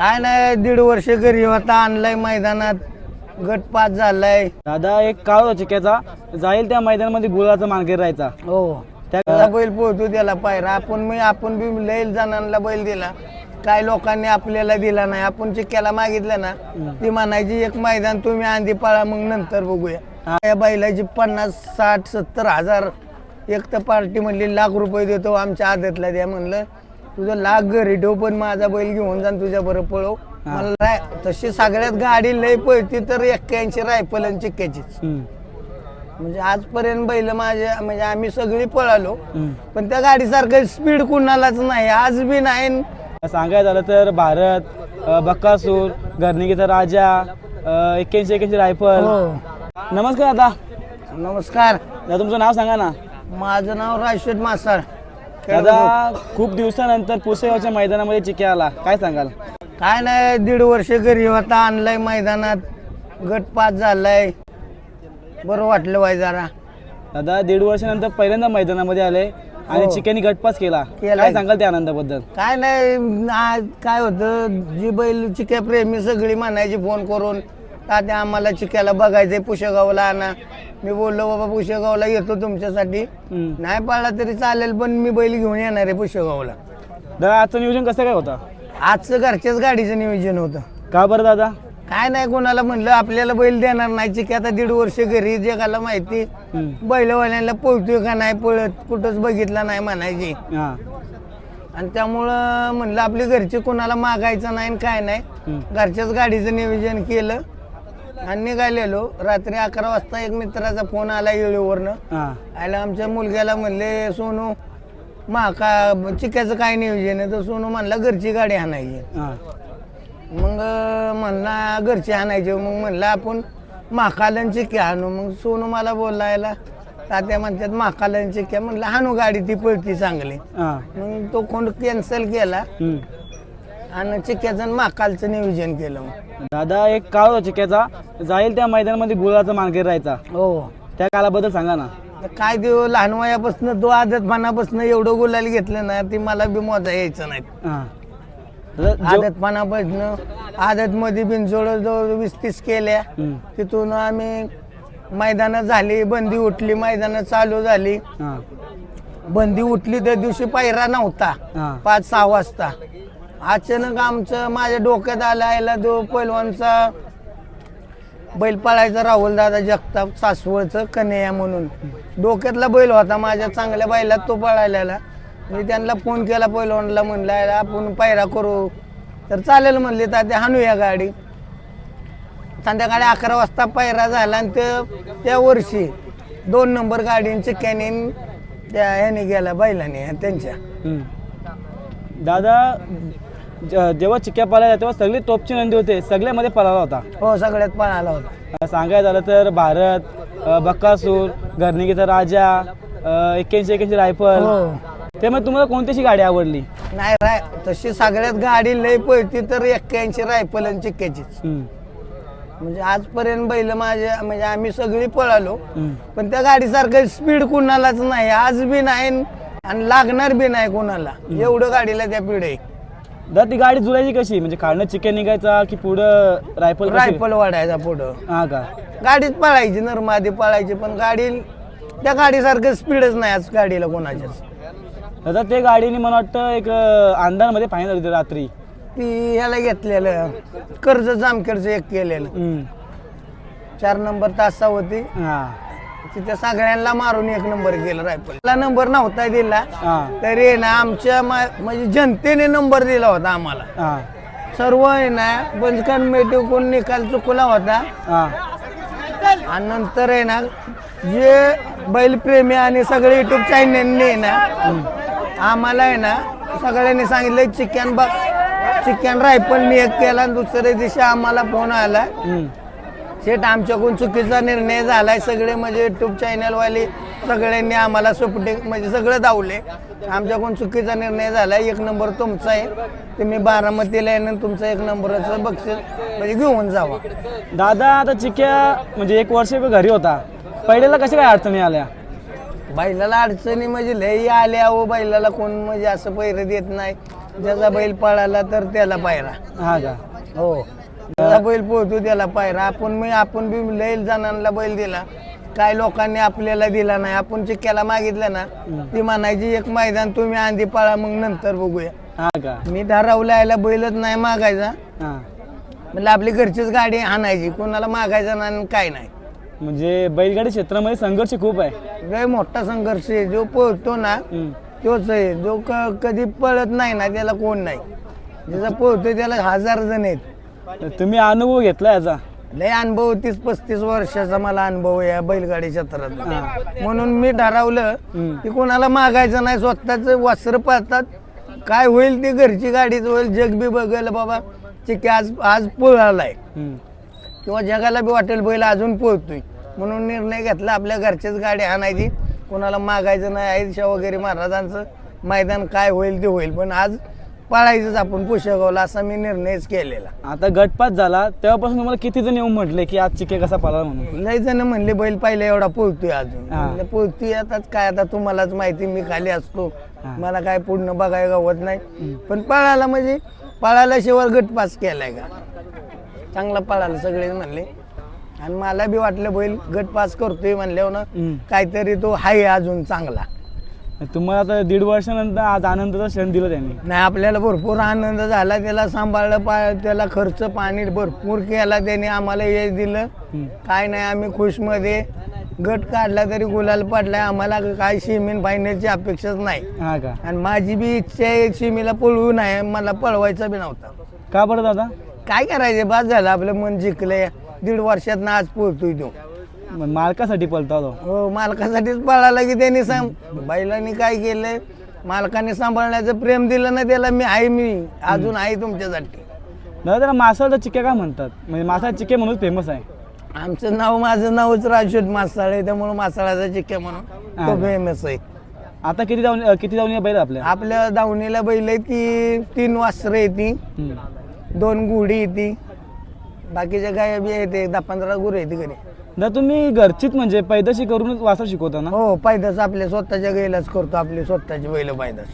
काय नाही दीड वर्ष घरी होता आणलाय मैदानात. गट पास झालाय. दादा एक काळ होता चिक्याचा जाईल त्या मैदानामध्ये गुलाचा मानकरी राहायचा. हो. त्या त्याला बैल पोहतो त्याला पायरा. आपण मी आपण बी लय जणांना बैल दिला. काय लोकांनी आपल्याला दिला नाही. आपण चिक्क्याला मागितलं ना ती म्हणायची एक मैदान तुम्ही आंधी पाळा मग नंतर बघूया. या बैलाची पन्नास साठ सत्तर हजार एक तर पार्टी म्हणली लाख रुपये देतो आमच्या आदतला द्या म्हणलं. तुझं लाख घरी ठेव पण माझा बैल घेऊन जा आणि तुझ्या बरं पळव. मला राय- तशी सगळ्यात गाडी लय पळती तर एक्क्याऐंशी रायफल आणि चिक्क्याचीच. हम्म. म्हणजे आजपर्यंत बैल माझ्या म्हणजे आम्ही सगळी पळालो. हम्म. पण त्या गाडीसारखं स्पीड कुणालाच नाही आज बी नाही. सांगायचं झालं तर भारत अ, बक्कासूर घरणिकीचा राजा एक्क्याऐंशी एक्क्याऐंशी रायफल. हो. नमस्कार दादा. नमस्कार. दादा तुमचं नाव सांगा ना. माझं नाव रायशेठ मासाळ. दादा खूप दिवसानंतर पुसेगावच्या मैदानामध्ये चिक्या आला. काय सांगाल? काय नाही दीड वर्ष घरी होता आणलाय मैदानात. गट पास झालाय. बरं वाटलं बाय जरा. दादा दीड वर्षानंतर पहिल्यांदा मैदानामध्ये आले आणि हो. चिक्यानी गटपास केला. केलाय. काय सांगाल त्या आनंदाबद्दल? काय नाही काय होतं जी बैल चिक्या प्रेमी सगळी म्हणायची फोन करून. तात्या आम्हाला चिक्याला बघायचंय पुशेगावला आणा. मी बोललो बाबा पुशेगावला येतो तुमच्यासाठी. नाही पाळला तरी चालेल पण मी बैल घेऊन येणार आहे पुशेगावला. दादा आजचं नियोजन कसं काय होतं? आजचं घरच्याच गाडीचं नियोजन होतं. का बरं दादा? काय नाही कोणाला म्हणलं आपल्याला बैल देणार नाही चिकी आता दीड वर्ष घरी जगाला माहिती. बैलवाल्याला पळतोय का नाही पळत कुठंच बघितला नाही म्हणायची. हा. आणि त्यामुळं म्हणलं आपली घरची कोणाला मागायचं नाही आणि काय नाही. घरच्याच गाडीचं नियोजन केलं. आणि निघालेलो. रात्री अकरा वाजता एक मित्राचा फोन आला येळीवरनं हा. आयला आमच्या मुलग्याला म्हणले सोनू माका चिक्याचं काय नियोजन आहे? तर सोनू म्हणला घरची गाडी आणायची. हा. मग म्हणला घरची आणायची. मग म्हणलं आपण महाकालन चिक्या आणू. मग सोनू मला बोलायला तात्या म्हणतात महाकालन चिक्या म्हणलं हाणू गाडी ती पळती चांगली. हा. मग तो कोण कॅन्सल केला. हम्म. आणि चिक्याचं आणि महाकालचं नियोजन केलं मग. दादा एक काळ होता चिक्याचा जाईल त्या मैदानामध्ये गुलाचा मानकरी राहायचा. हो. त्या काळाबद्दल सांगा ना. तर काय देऊ लहान वयापासून तो आदतपणापासून एवढं गुलाल घेतलं ना ती मला बी मोजा यायचं नाही हा. दादा जेव- आदतपणापासून आदत मध्ये बिनजोड जवळ वीस तीस केल्या. हम्म. तिथून आम्ही मैदानं झाली बंदी उठली मैदानं चालू झाली. हा. बंदी उठली त्या दिवशी पायरा नव्हता. हा. पाच सहा वाजता. अचानक आमचं माझ्या डोक्यात आला यायला तो पैलवानचा बैल पळायचं राहुल दादा जगताप सासवळचं कन्हैया म्हणून. डोक्यातला बैल होता माझ्या चांगल्या बैलात तो पळायला मी त्यांना फोन केला पैलवानला म्हणला आपण पायरा करू. तर चालेल म्हणले तात्या हाणूया गाडी. संध्याकाळी अकरा वाजता पायरा झाला आणि ते त्या वर्षी दोन नंबर गाडींचे कॅनिन त्या ह्याने गेला बैलाने त्यांच्या. दादा जेव्हा चिक्या पळायला तेव्हा सगळे टोपची नंदी होते. सगळ्यामध्ये पळाला होता. हो सगळ्यात पळाला होता. अ, सांगायचं झालं तर भारत बक्कासूर घरणिकीचा राजा एक्क्याऐंशी एक्क्याऐंशी रायफल. हो. त्यामुळे तुम्हाला कोणतीशी गाडी आवडली? नाही राय तशी सगळ्यात गाडी लय पळती तर एक्क्याऐंशी रायफल आणि चिक्क्याचीच. हम्म. म्हणजे आजपर्यंत बैल माझ्या म्हणजे आम्ही सगळी पळालो. हम्म. पण त्या गाडीसारखं स्पीड कुणालाच नाही. आज बी नाही आणि लागणार बी नाही कोणाला. एवढं गाडीला त्या आहे दादा ती गाडी जुळायची कशी? म्हणजे खाणं चिक्या निघायचा की पुढं रायफल कशी? रायफल वाढायचा पुढं. हा का? गाडीत पळायची नरमादी पळायची पण गाडी त्या गाडीसारखं स्पीडच नाही आज गाडीला कोणाच्याच. दादा ते गाडीने मला वाटतं एक अ, अंधारमध्ये फायनल होती रात्री. ती ह्याला घेतलेलं कर्ज जामखेडचं एक केलेलं. हम्म. चार नंबर तासा होती हा. तिथे सगळ्यांना मारून एक नंबर केला रायफलला नंबर नव्हता दिला. हा. तरी आहे ना आमच्या मा- म्हणजे जनतेने नंबर दिला होता आम्हाला. हा. सर्व आहे ना बंजकान मेटिकून निकाल चुकला होता. हा. आणि नंतर आहे ना जे बैलप्रेमी आणि सगळे युट्यूब चॅनलने आहे ना आम्हाला आहे ना सगळ्यांनी सांगितलं चिकन बघ चिकन रायफलनी एक केला आणि दुसऱ्या दिवशी आम्हाला फोन आला. हम्म. शेट आमच्याकडून चुकीचा निर्णय झालाय. सगळे म्हणजे युट्यूब चॅनलवाले सगळ्यांनी आम्हाला सुपटे म्हणजे सगळं धावले आमच्याकडून चुकीचा निर्णय झालाय. एक नंबर तुमचा आहे. तुम्ही बारामतीला येणं तुमचा एक नंबरचं बक्षीस म्हणजे घेऊन जावा. दादा आता चिक्या म्हणजे एक वर्ष घरी होता. पहिल्याला कशा काय अडचणी आल्या? बैलाला अडचणी म्हणजे लई आल्या हो बैलाला कोण म्हणजे असं पैर देत नाही. ज्याचा बैल पळाला तर त्याला पायरा. हा का? हो. त्याचा बैल पोहतो त्याला पायरा आपण मी आपण बी लय जणांना बैल दिला. काय लोकांनी आपल्याला दिला नाही. आपण चिक्क्याला मागितलं ना ती म्हणायची एक मैदान तुम्ही आंधी पळा मग नंतर बघूया. हा का? मी धारावला यायला बैलच नाही मागायचा. हा. म्हणजे आपली घरचीच गाडी आणायची. कोणाला मागायचं नाही आणि काय नाही. म्हणजे बैलगाडी क्षेत्रामध्ये संघर्ष खूप आहे. लय मोठा संघर्ष आहे. जो पळतो ना हम्म. तोच आहे. जो क- कधी पळत नाही ना त्याला कोण नाही. ज्याचा पळतोय त्याला हजार जण आहेत. तुम्ही अनुभव घेतला याचा? लय अनुभव तीस पस्तीस वर्षाचा मला अनुभव आहे या बैलगाडी क्षेत्रात. म्हणून मी ठरवलं. की कोणाला मागायचं नाही स्वतःच वस्त्र पाळतात काय होईल ते घरची गाडीच होईल जग बी बघेल बाबा. चिके आज आज पळालाय. किंवा जगाला बी वाटेल बैल अजून पोहतोय म्हणून निर्णय घेतला आपल्या घरच्याच गाडी आणायची. कोणाला मागायचं नाही आयुष्या वगैरे महाराजांचं. मैदान काय होईल ते होईल. पण आज पाळायचंच आपण पुशगावला असा मी निर्णयच केलेला. आता गटपात झाला तेव्हापासून तुम्हाला किती जण येऊन म्हटले की आज चिके कसा पाला म्हणून? लय जण म्हणले बैल पाहिलं एवढा पोहतोय अजून. हा. म्हणलं, पोहतोय आताच काय आता तुम्हालाच माहिती मी खाली असतो. हा. मला काय पूर्ण बघायला गावत नाही. पण पळाला म्हणजे पळाला शिवाय गट पास केलाय का? चांगला पळाला सगळे म्हणले. आणि मला बी वाटलं बैल गट पास करतोय म्हणल्यावर हम्म. काहीतरी तो हाय अजून चांगला. तुम्हाला आता दीड वर्षानंतर आज आनंदाचा क्षण दिला त्यांनी. नाही आपल्याला भरपूर आनंद झाला त्याला सांभाळलं पा त्याला खर्च पाणी भरपूर केला त्याने आम्हाला यश दिलं. काय नाही आम्ही खुशमध्ये गट काढला तरी गुलाल पडलाय आम्हाला काय सिमीन फायनलची अपेक्षाच नाही. हा का? आणि माझी बी इच्छा आहे सिमीला पळवू नाही मला पळवायचा बी नव्हता. का बरं दादा काय करायचं बाद झालं आपलं मन जिंकलंय. दीड वर्षात ना आज पोहतोय तो. मालकासाठी पळता तो. हो मालकासाठीच पळाला की त्यांनी सांग बैलांनी काय केलंय? मालकाने सांभाळण्याचं प्रेम दिलं ना त्याला मी आहे मी अजून आहे तुमच्यासाठी. दादा त्याला मासाळचा चिक्या का म्हणतात? म्हणजे मासाळ चिके म्हणून फेमस आहे. आमचं नाव माझं नावच राजशोध मासाळ आहे त्यामुळे मासाळाचा चिक्क्या म्हणून तो. फेमस आहे. आता किती जाऊन किती जाऊन बैल आपल्या? आपल्या दावणीला बैल आहे ती तीन वासरं येते. दोन गुढी येते बाकीच्या गाय बी येते दहा पंधरा गुरु येते घरी दादा तुम्ही घरचीच म्हणजे पैदाशी करूनच वासर शिकवता ना? हो पायदास आपल्या स्वतःच्या गाईलाच करतो आपली स्वतःची बैल पायदास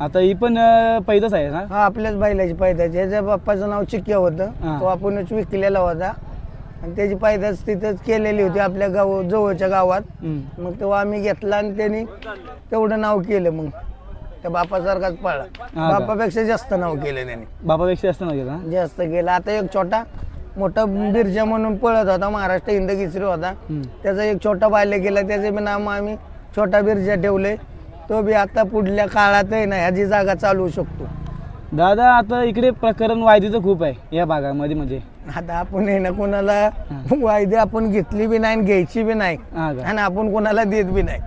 आता ही पण अं, पैदाच आहे ना? हा आपल्याच बैलाची पायदास ह्याच्या बाप्पाचं नाव चिक्क्या होतं. तो आपणच विकलेला होता. आणि त्याची पायदास तिथंच केलेली होती आपल्या गाव जवळच्या गावात. हम्म. मग तेव्हा आम्ही घेतला आणि त्यांनी तेवढं नाव केलं मग. त्या बापासारखाच पळला. का? बापापेक्षा जास्त नाव केलं त्यांनी. बापापेक्षा जास्त नाही का जास्त केलं. आता एक छोटा मोठा बिरजा म्हणून पळत होता महाराष्ट्र हिंद केसरी होता. त्याचा एक छोटा बाल्य केला त्याचे बी नाव आम्ही छोटा बिरजा ठेवले. तो बी आता पुढल्या काळात आहे ना ह्याची जागा चालवू शकतो. दादा आता इकडे प्रकरण वायदीचं खूप आहे या भागामध्ये म्हणजे. आता आपण आहे ना कोणाला वायदे आपण घेतली बी नाही आणि घ्यायची बी नाही. हा का? आणि आपण कोणाला देत बी नाही.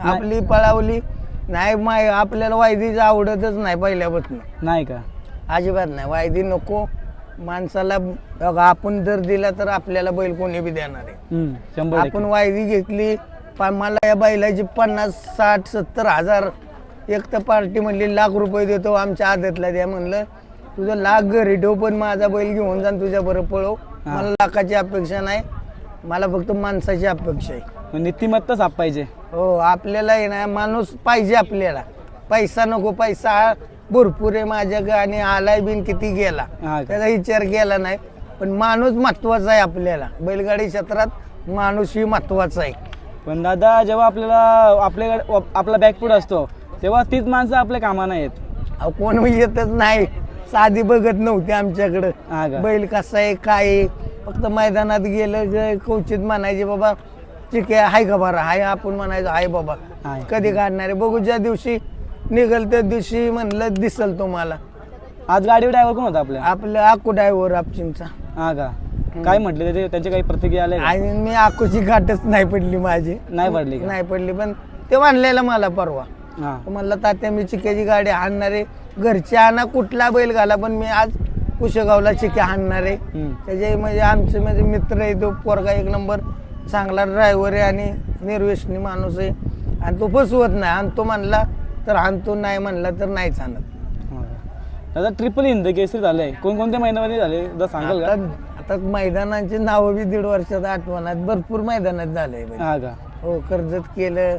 आपली पळावली नाही माय आपल्याला वायदीचं आवडतच नाही पहिल्यापासून. नाही का? अजिबात नाही वायदी नको. माणसाला बघा, आपण जर दिला तर आपल्याला बैल कोणी बी देणार आहे. हम्म, शंभर आपण. वायदी घेतली पण मला या बैलाची पन्नास साठ सत्तर हजार एक तर पार्टी म्हणली लाख रुपये देतो आमच्या आदतला द्या म्हणलं. तुझं लाख घरी ठेव पण माझा बैल घेऊन जा तुझ्या बरं पळव. हा. मला लाखाची अपेक्षा नाही. मला फक्त माणसाची अपेक्षा आहे. मग नीतिमत्ता साप पाहिजे. हो आपल्याला आहे ना माणूस पाहिजे आपल्याला. पैसा नको पैसा हा भरपूर आहे माझ्याकडे आणि आलाय बिन किती गेला. हा का? त्याचा विचार केला नाही पण माणूस महत्त्वाचा आहे आपल्याला. बैलगाडी क्षेत्रात माणूस ही महत्त्वाचा आहे. पण दादा जेव्हा आपल्याला आपल्याकडे आपला बॅकफूड असतो तेव्हा तीच माणसं आपल्या कामाला येत अहो, कोण येतच नाही. साधी बघत नव्हती आमच्याकडं. हा का? बैल कसा आहे काय आहे? फक्त मैदानात गेलं जे कवचित म्हणायचे बाबा ठीक आहे हाय का बरं? हाय आपण म्हणायचं हाय बाबा. हाय. कधी काढणार आहे? बघू ज्या दिवशी निघल त्या दिवशी म्हणलं दिसल तुम्हाला. आज गाडी ड्रायव्हर कोण होता आपल्या? आपलं आकू ड्रायव्हर आपचिंचा. हा का? काय म्हटले त्याचे त्यांचे काही प्रतिक्रिया आल्या का? आणि मी आकूची गाठच नाही पडली माझी. नाही पडली का? नाही पडली पण ते मानलेलं मला परवा. हा. तर म्हणलं तात्या मी चिक्याची गाडी हाणणारे घरचे आणा कुठला बैल घाला पण मी आज कुशेगावला चिक्या हाणणारे. हम्म. त्याचे म्हणजे आमचे म्हणजे मित्र आहे तो पोरगा एक नंबर चांगला ड्रायव्हर आहे आणि निर्व्यसनी माणूस आहे. आणि तो फसवत नाही. आणि तो म्हणला तर आणतो नाही म्हणला तर नाहीच आणत? दादा ट्रिपल हिंद केसरी झालंय कोणकोणत्या महिन्यामध्ये झाले? दादा सांगाल का? आता आता मैदानांची नावं बी दीड वर्षात आठवणात. भरपूर मैदानात झालंय हा का? हो कर्जत केलं.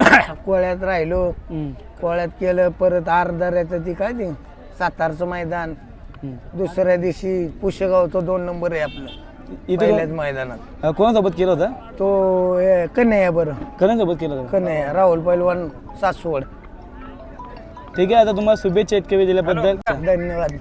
कोळ्यात राहिलो. हम्म, कोळ्यात केलं परत आरदाऱ्याचं ती काय ते? सातारचं मैदान. हम्म. दुसऱ्या दिवशी पुष्यगावचं दोन नंबर आहे आपलं. इथं पहिल्याच मैदानात. अं, कोणासोबत केलं होतं? तो हे, कन्हैया बरं. कण्यासोबत केलं होतं? कन्हैया राहुल पैलवान सासवड. ठीक आहे आता तुम्हाला शुभेच्छा इतके वेळ दिल्याबद्दल धन्यवाद.